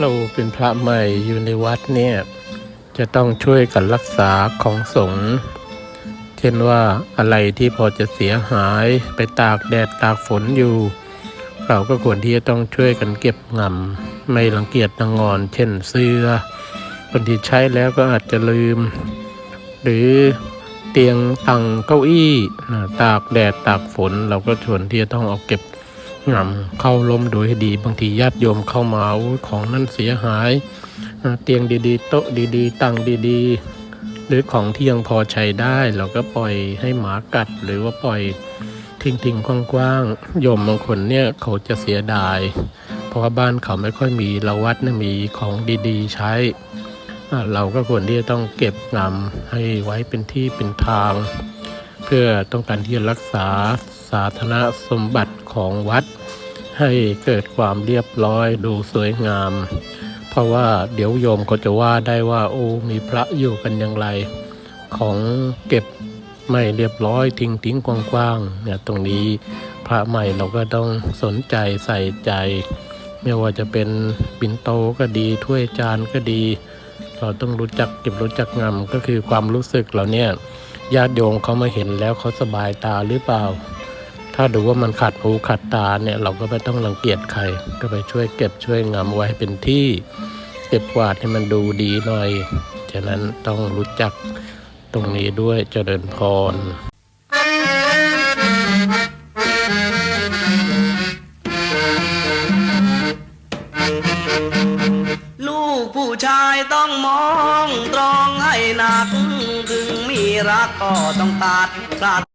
เราเป็นพระใหม่อยู่ในวัดเนี่ย จะต้องช่วยกันรักษาของสงฆ์เช่นว่าอะไรที่พอจะเสียหายไปตากแดดตากฝนอยู่ เราก็ควรที่จะต้องช่วยกันเก็บงำไม่รังเกียจนางงอน เช่นเสื้อบางทีใช้แล้วก็อาจจะลืม หรือเตียงตังเก้าอี้ตากแดดตากฝน เราก็ควรที่จะต้องเอาเก็บ งำเข้าล้มโดยดี บางทีญาติโยมเข้ามาของนั่นเสียหาย เตียงดีๆ โต๊ะดีๆ ตังดีๆ หรือของที่ยังพอใช้ได้ เราก็ปล่อยให้หมากัดหรือว่าปล่อยทิ้งๆกว้างๆโยมบางคนเนี่ยเขาจะเสียดาย เพราะว่าบ้านเขาไม่ค่อยมีเราวัดเนี่ยมีของดีๆ ใช้เราก็ควรที่จะต้องเก็บงำให้ไว้เป็นที่เป็นทาง เพื่อต้องการที่จะรักษาสาธารณสมบัติของวัด ให้เกิดความเรียบร้อยดูสวยงาม เพราะว่าเดี๋ยวโยมก็จะว่าได้ว่าโอ้มีพระอยู่กันอย่างไร ของเก็บไม่เรียบร้อยทิ้งทิ้งกว้างๆเนี่ยตรงนี้พระใหม่เราก็ต้องสนใจใส่ใจ ไม่ว่าจะเป็นปิ่นโตก็ดีถ้วยจานก็ดี เราต้องรู้จักเก็บรู้จักงำก็คือความรู้สึกเราเนี่ยญาติโยมเขามาเห็นแล้วเขาสบายตาหรือเปล่า ถ้าดูว่ามันขัดหูขัดตาเนี่ยเราก็ไม่ต้องรังเกียจใคร ก็ไปช่วยเก็บช่วยงำไว้เป็นที่เก็บกวาดให้มันดูดีหน่อย ฉะนั้นต้องรู้จักตรงนี้ด้วยเจริญพรลูกผู้ชายต้องมองตรองให้หนัก ถึงมีรักก็ต้องตัดพลาด